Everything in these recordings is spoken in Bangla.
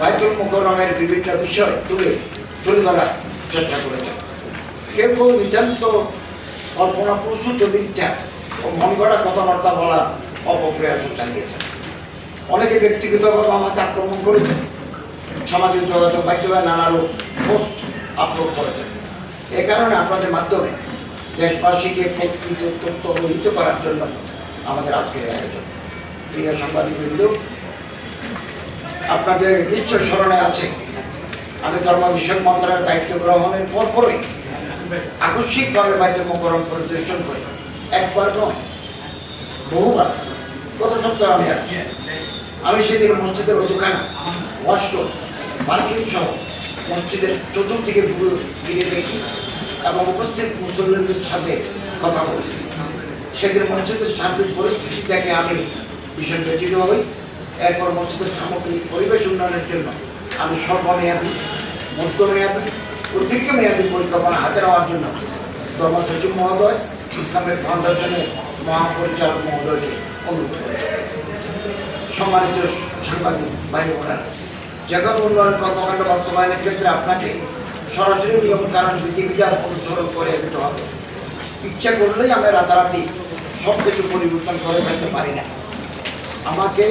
বাইতুল মুকরমের বিভিন্ন বিষয় তুলে তুলে ধরার চেষ্টা করেছেন কেউ কেউ নিতান্ত কল্পনা প্রসূত মিথ্যা ও মন গড়া কথাবার্তা বলার অপপ্রয়াসও চালিয়েছেন অনেকে ব্যক্তিগতভাবে আমাকে আক্রমণ করেছেন সামাজিক যোগাযোগ মাধ্যমে নানা রূপ পোস্ট আপলোড করেছেন এ কারণে আপনাদের মাধ্যমে দেশবাসীকে প্রকৃত তথ্য অবহিত করার জন্য আমাদের আজকের আয়োজন। প্রিয় সাংবাদিকবৃন্দ আপনাদের নিশ্চয় স্মরণে আছে। আমি ধর্ম বিষয়ক মন্ত্রণালয়ের দায়িত্ব গ্রহণের পরপরই আকস্মিকভাবে বাইতুল মোকরম পরিদর্শন করি। একবার নয়, বহুবার। গত সপ্তাহে আমি আসছি। আমি সেদিন মসজিদের অজুখানা ওয়াশরুম মার্কিন সহ মসজিদের চতুর্দিকে ঘুরে ফিরে দেখি এবং উপস্থিত মুসল্লিদের সাথে কথা বলি। সেদিন মসজিদের সার্বিক পরিস্থিতি দেখে আমি ভীষণ ব্যথিত হই। এরপর মসজিদের সামগ্রিক পরিবেশ উন্নয়নের জন্য আমি স্বল্পমেয়াদী মধ্যমেয়াদী ও দীর্ঘমেয়াদী পরিকল্পনা হাতে নেওয়ার জন্য ধর্ম সচিব মহোদয়, ইসলামের ফাউন্ডেশনের মহাপরিচালক মহোদয়কে অনুরোধ করি। সম্মানিত সাংবাদিক ভাই বোনেরা যখন উন্নয়ন কর্মকাণ্ড বাস্তবায়নের ক্ষেত্রে আপনাকে সরাসরি নিয়ম কারণ বিধিবিধান অনুসরণ করে এগোতে হবে। ইচ্ছা করলেই আমরা রাতারাতি সব কিছু পরিবর্তন করে ফেলতে পারি না। আমাকে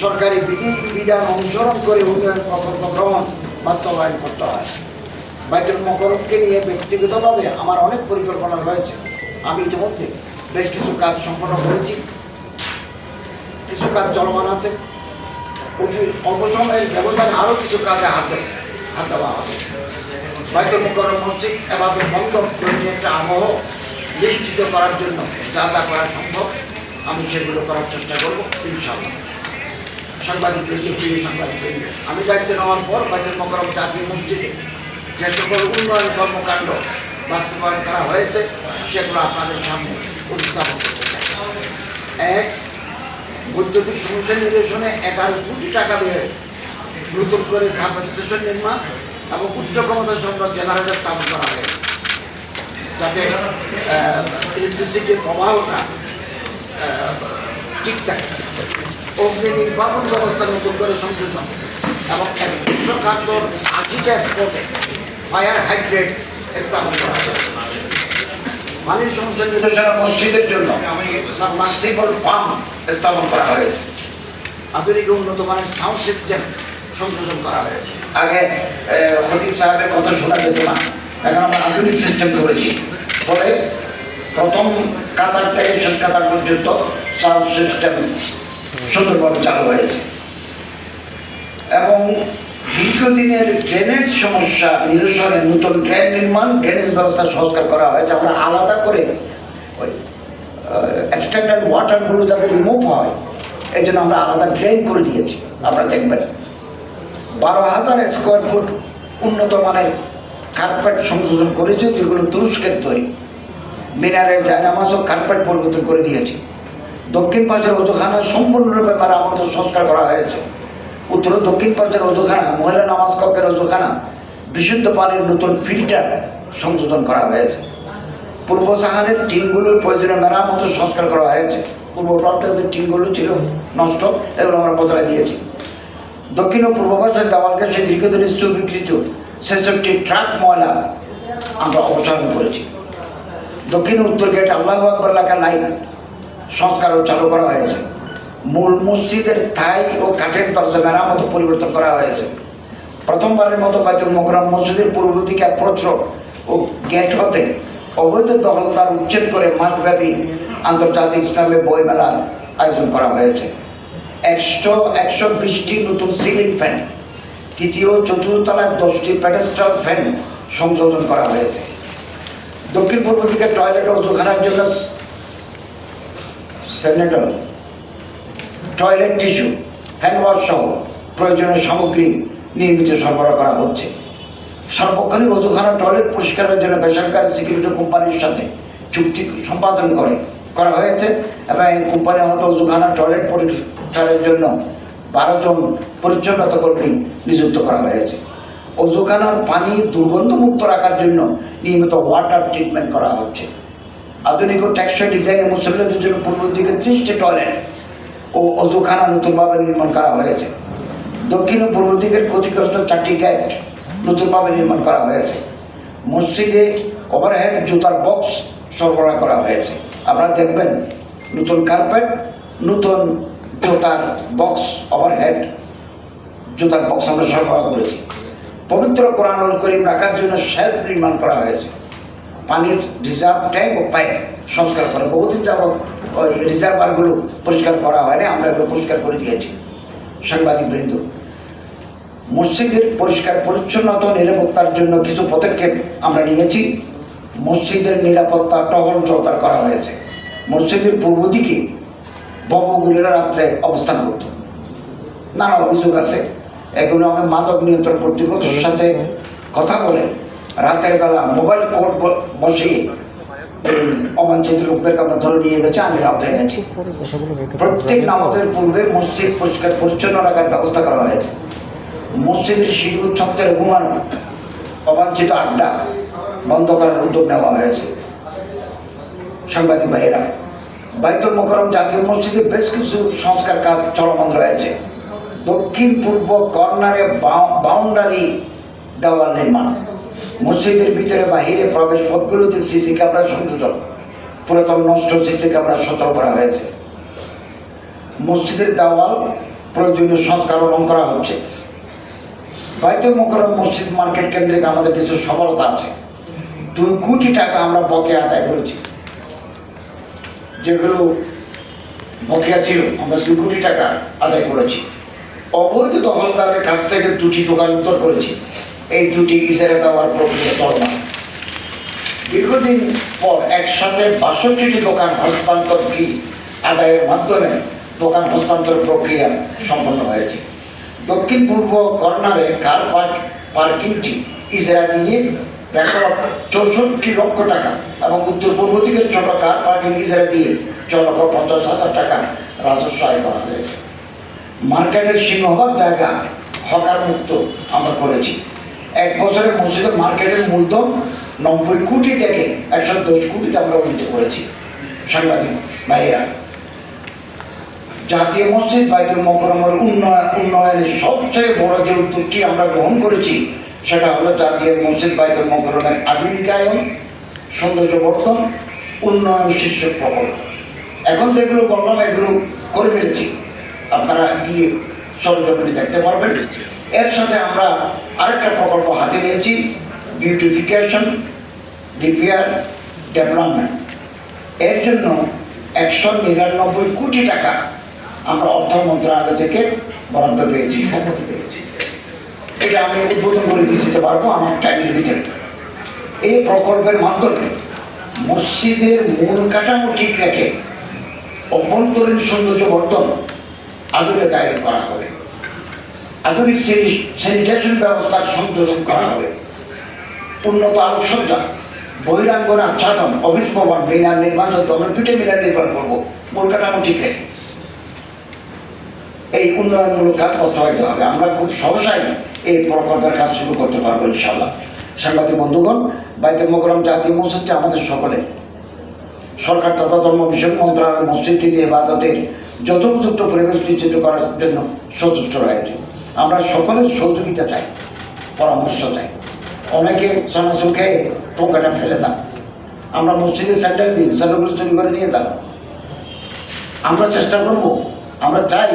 সরকারি বিধি বিধান অনুসরণ করে উন্নয়ন প্রকল্প গ্রহণ বাস্তবায়ন করতে হয়। বাইতুল মকরমকে নিয়ে ব্যক্তিগতভাবে আমার অনেক পরিকল্পনা রয়েছে। আমি ইতিমধ্যে বেশ কিছু কাজ সম্পন্ন করেছি। কিছু কাজ চলমান আছে। অল্প সময়ের ব্যবধানে আরও কিছু কাজে হাতে হাত দেওয়া হবে। বাইতুল মুকরম মসজিদ এভাবে বন্ধ একটা আবহ নিশ্চিত করার জন্য যা যা করা সম্ভব, আমি সেগুলো করার চেষ্টা করব, ইনশাআল্লাহ। সাংবাদিক প্রিয় আমি দায়িত্ব নেওয়ার পর বাইতুল মকরম জাতীয় মসজিদে যে সকল উন্নয়ন কর্মকাণ্ড বাস্তবায়ন করা হয়েছে, সেগুলো আপনাদের সামনে উপস্থাপন করতে চাই। এক, বৈদ্যুতিক সমস্যা নিরসনে এগারো কোটি টাকা ব্যয়ে নতুন করে সাব স্টেশন নির্মাণ এবং উচ্চ ক্ষমতা সম্পন্ন জেনারেটর স্থাপন করা হয়েছে। যাতে ইলেকট্রিসিটির প্রবাহটা ঠিক থাকে। অগ্নি নির্বাপন ব্যবস্থা নতুন করে সংযোজন এবং একশো খাদ্যর আশিটা স্পটে ফায়ার হাইড্রেট স্থাপন করা হয়েছে পানির সমস্যা নিরসনে মসজিদের জন্য সাবমার্সিবল পাম্প স্থাপন করা হয়েছে। আধুনিক উন্নত মানের সাউন্ড সিস্টেম সংযোজন করা হয়েছে। আগে খতিব সাহেবের কথা শোনা যেত না। এখন আমরা আধুনিক সিস্টেম করেছি ফলে প্রথম কাতার থেকে শেষ কাতার পর্যন্ত সাউন্ড সিস্টেম সুন্দরভাবে চালু হয়েছে। এবং দীর্ঘদিনের ড্রেনেজ সমস্যা, নিরসনে নতুন ড্রেন নির্মাণ ড্রেনেজ ব্যবস্থা সংস্কার করা হয়েছে। আমরা আলাদা করে ওই স্ট্যান্ডার্ড ওয়াটারগুলো যাতে রিমুভ হয় এই জন্য আমরা আলাদা ড্রেন করে দিয়েছি। আপনারা দেখবেন, বারো হাজার স্কোয়ার ফুট উন্নত মানের কার্পেট সংশোধন করেছে, যেগুলো তুরস্কের তৈরি। মিনারের জায়নামাজও কার্পেট পরিবর্তন করে দিয়েছি। দক্ষিণ পাশের অজুখানা সম্পূর্ণরূপে মেরামত সংস্কার করা হয়েছে। উত্তর দক্ষিণ পাশের অজুখানা মহিলা নামাজ কক্ষের অজুখানা বিশুদ্ধ পানির নতুন ফিল্টার সংযোজন করা হয়েছে। পূর্ব সাহানের টিনগুলোর প্রয়োজনে মেরামত সংস্কার করা হয়েছে। পূর্ব প্রান্তে যে টিনগুলো ছিল নষ্ট, এগুলো আমরা বদলে দিয়েছি। দক্ষিণ ও পূর্ব পাশের দেওয়ালকে সে দীর্ঘদিন স্থবিকৃত ছেষট্টি ট্রাক ময়লা আমরা অপসারণ করেছি। দক্ষিণ উত্তর গেট আল্লাহ আকবর এলাকা লাইট সংস্কারও চালু করা হয়েছে। মূল মসজিদের থাই ও কাঠের দরজা মেরামত পরিবর্তন করা হয়েছে। প্রথমবারের মতো বাইতুল মোকরম মসজিদের পূর্ব দিকে অ্যাপ্রোচ রোড ও গেট হতে অবৈধ দখলদার উচ্ছেদ করে মাসব্যাপী আন্তর্জাতিক ইসলামী বইমেলার আয়োজন করা হয়েছে। একশো একশো বিশটি নতুন সিলিং ফ্যান, তৃতীয় ও চতুর্থ তলায় দশটি প্যাডেস্ট্রাল ফ্যান সংযোজন করা হয়েছে। দক্ষিণ পূর্ব দিকে টয়লেট ও ওজুখানার জন্য স্যানিটর, টয়লেট টিস্যু, হ্যান্ড ওয়াশ সহ প্রয়োজনীয় সামগ্রী নিয়মিত সরবরাহ করা হচ্ছে। সার্বক্ষণিক ওজুখানা টয়লেট পরিষ্কারের জন্য বেসরকারি সিকিউরিটি কোম্পানির সাথে চুক্তি সম্পাদন করে, করা হয়েছে এবং এই কোম্পানি আমাদের ওজুখানা টয়লেট পরিষ্কারের জন্য বারো জন পরিচ্ছন্নতা কর্মী নিযুক্ত করা হয়েছে। ওজুখানার পানি দুর্গন্ধমুক্ত রাখার জন্য নিয়মিত ওয়াটার ট্রিটমেন্ট করা হচ্ছে। আধুনিক ও টেকসই ডিজাইনে মুসল্লিদের জন্য পূর্ব দিকে ত্রিশটি টয়লেট ও অজুখানা নতুনভাবে নির্মাণ করা হয়েছে। দক্ষিণ ও পূর্ব দিকের ক্ষতিগ্রস্ত চারটি গেট নতুনভাবে নির্মাণ করা হয়েছে। মসজিদে ওভারহেড জুতার বক্স সরবরাহ করা হয়েছে। আপনারা দেখবেন, নতুন কার্পেট, নতুন জুতার বক্স, ওভারহেড জুতার বক্স আমরা সরবরাহ করেছি। পবিত্র কোরআনুল করিম রাখার জন্য শেল্ফ নির্মাণ করা হয়েছে। পানির রিজার্ভ ট্যাঙ্ক ও পাইপ সংস্কার করে। বহুদিন যাবৎ ওই রিজার্ভারগুলো পরিষ্কার করা হয়নি, আমরা এগুলো পরিষ্কার করে দিয়েছি, সাংবাদিক বৃন্দ। মসজিদের পরিষ্কার পরিচ্ছন্নতা নিরাপত্তার জন্য কিছু পদক্ষেপ আমরা নিয়েছি। মসজিদের নিরাপত্তা টহল জোরদার করা হয়েছে। মসজিদের পূর্ব দিকে ববগুলিরা রাত্রে অবস্থান করত। নানা অভিযোগ আছে। এগুলো আমরা মাদক নিয়ন্ত্রণ কর্তৃপক্ষের সাথে কথা বলে রাতের বেলা মোবাইল কোর্ট বসিয়ে এই অবাঞ্ছিত লোকদেরকে আমরা ধরে নিয়ে গেছে, আমি রাতে এনেছি প্রত্যেক নামাজের পূর্বে মসজিদ পরিষ্কার, পরিচ্ছন্ন রাখার ব্যবস্থা করা হয়েছে। মসজিদের শিডিউল ছত্রে ঘুমানো, অবাঞ্ছিত আড্ডা বন্ধ করার উদ্যোগ নেওয়া হয়েছে। সাংবাদিক ভাইয়েরা, বাইতুল মোকরম জাতীয় মসজিদে বেশ কিছু সংস্কার কাজ চলমান রয়েছে। দক্ষিণ পূর্ব কর্নারে বাউন্ডারি দেওয়াল নির্মাণ। মসজিদের ভিতরে বাহিরে প্রবেশ পথগুলোতে সিসি ক্যামেরা সংযোজন। পুরাতন নষ্ট সিসি ক্যামেরা সচল করা হয়েছে। মসজিদের দেওয়াল প্রয়োজনীয় সংস্কারণ করা হচ্ছে। বাইতুল মোকরম মসজিদ মার্কেট কেন্দ্রিক আমাদের কিছু সফলতা আছে। দুই কোটি টাকা আমরা বকেয়া আদায় করেছি। যেগুলো বকেয়া ছিল, আমরা দুই কোটি টাকা আদায় করেছি। অবৈধ দখলদারের কাছ থেকে দুটি দোকান উত্তর করেছি। এই দুটি ইজারা দেওয়ার প্রক্রিয়া চলমান দীর্ঘদিন পর একসাথে বাষট্টিটি দোকান হস্তান্তর ফি আদায়ের মাধ্যমে দোকান হস্তান্তর প্রক্রিয়া সম্পন্ন হয়েছে। দক্ষিণ পূর্ব কর্নারে কার পার্ক পার্কিংটি ইজরা দিয়ে চৌষট্টি লক্ষ টাকা এবং উত্তর পূর্ব দিকের ছোট কার পার্কিং ইজরা দিয়ে ছ লক্ষ পঞ্চাশ হাজার টাকা রাজস্ব আয় করা হয়েছে। মার্কেটের সিংহভাগ জায়গা হকার মুক্ত আমরা করেছি। এক বছরে মসজিদের মার্কেটের মূলধন নব্বই কোটি থেকে একশো দশ কোটিতে আমরা উন্নীত করেছি। সাংবাদিক ভাইয়েরা। জাতীয় মসজিদ বাইতুল মকরমের উন্নয়ন উন্নয়নের সবচেয়ে বড় যে উদ্যোগটি আমরা গ্রহণ করেছি, সেটা হলো জাতীয় মসজিদ বাইতুল মকরমের আধুনিকায়ন সৌন্দর্য বর্ধন উন্নয়ন শীর্ষক প্রকল্প। এখন যেগুলো বললাম, এগুলো করে ফেলেছি। আপনারা গিয়ে সরজমিনে দেখতে পারবেন। এর সাথে আমরা আরেকটা প্রকল্প হাতে নিয়েছি বিউটিফিকেশন রিপেয়ার ডেভেলপমেন্ট এর জন্য একশো নিরানব্বই কোটি টাকা আমরা অর্থ মন্ত্রণালয় থেকে বরাদ্দ পেয়েছি সম্মতি পেয়েছি। এটা আমি উদ্বোধন করে দিয়ে দিতে পারব আমার টাইমের ভিতরে। এই প্রকল্পের মাধ্যমে মসজিদের মূল কাঠামো ঠিক রেখে অভ্যন্তরীণ সৌন্দর্য বর্তন বর্ধন আধুনিকায়ন করা হবে। আধুনিক স্যানিটেশন ব্যবস্থার সংযোজন করা হবে। উন্নত আলোকসজ্জা, বহিরাঙ্গন আচ্ছাদন অফিস ভবন, মিনার নির্মাণ আমরা দুটো মিনার নির্মাণ করব। মূল কাঠামো ঠিক রেখে। এই উন্নয়নমূলক কাজ বাস্তবায়িত হবে। আমরা খুব সহসাই এই প্রকল্পের কাজ শুরু করতে পারব ইনশাল্লাহ সাংবাদিক বন্ধুগণ বাইতুল মোকরম জাতীয় মসজিদটি আমাদের সকলের। সরকার তথা ধর্ম বিষয়ক মন্ত্রণালয় মসজিদটিতে ইবাদতের যথোপযুক্ত পরিবেশ নিশ্চিত করার জন্য সচেষ্ট রয়েছে। আমরা সকলের সহযোগিতা চাই, পরামর্শ চাই। অনেকে চানাচুর খেয়ে টোঙ্কাটা ফেলে যান। আমরা মসজিদে স্যান্ডেল দিই স্যান্ডেলগুলো চুরি করে নিয়ে যান। আমরা চেষ্টা করব, আমরা চাই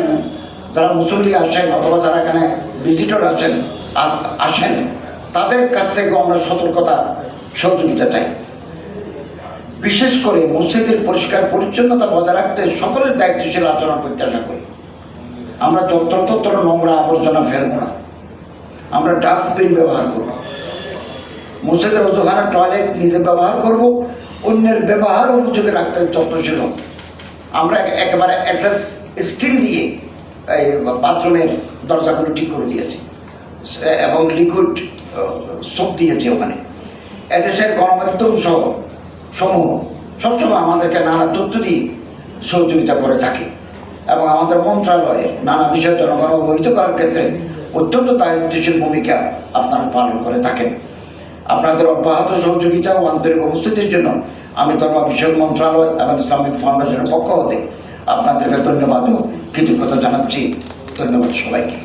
যারা মুসল্লি আসেন অথবা যারা এখানে ভিজিটর আছেন আসেন, তাদের কাছ থেকে আমরা সতর্কতা, সহযোগিতা চাই। বিশেষ করে মসজিদের পরিষ্কার পরিচ্ছন্নতা বজায় রাখতে সকলের দায়িত্বশীল আচরণ প্রত্যাশা করি। আমরা যত্রতত্র নোংরা আবর্জনা ফেলব না। আমরা ডাস্টবিন ব্যবহার করব। মসজিদের অজুখানা টয়লেট নিজে ব্যবহার করব, অন্যের ব্যবহার অভিযোগে রাখতে যত্নশীল। আমরা এক- একেবারে এসএস স্টিল দিয়ে, এই বাথরুমের দরজাগুলো ঠিক করে দিয়েছি। এবং লিকুইড সোপ দিয়েছি ওখানে। এদেশের গণমাধ্যম সহ সমূহ সবসময় আমাদেরকে নানা তথ্য দিয়ে সহযোগিতা করে থাকে। এবং আমাদের মন্ত্রণালয়ে নানা বিষয় জনগণ অবহিত করার ক্ষেত্রে অত্যন্ত দায়িত্বশীল ভূমিকা আপনারা পালন করে থাকেন। আপনাদের অব্যাহত সহযোগিতা ও আন্তরিক উপস্থিতির জন্য আমি ধর্ম বিষয়ক মন্ত্রণালয় এবং ইসলামিক ফাউন্ডেশনের পক্ষ হতে আপনাদেরকে ধন্যবাদ ও কৃতজ্ঞতা জানাচ্ছি। ধন্যবাদ সবাইকে।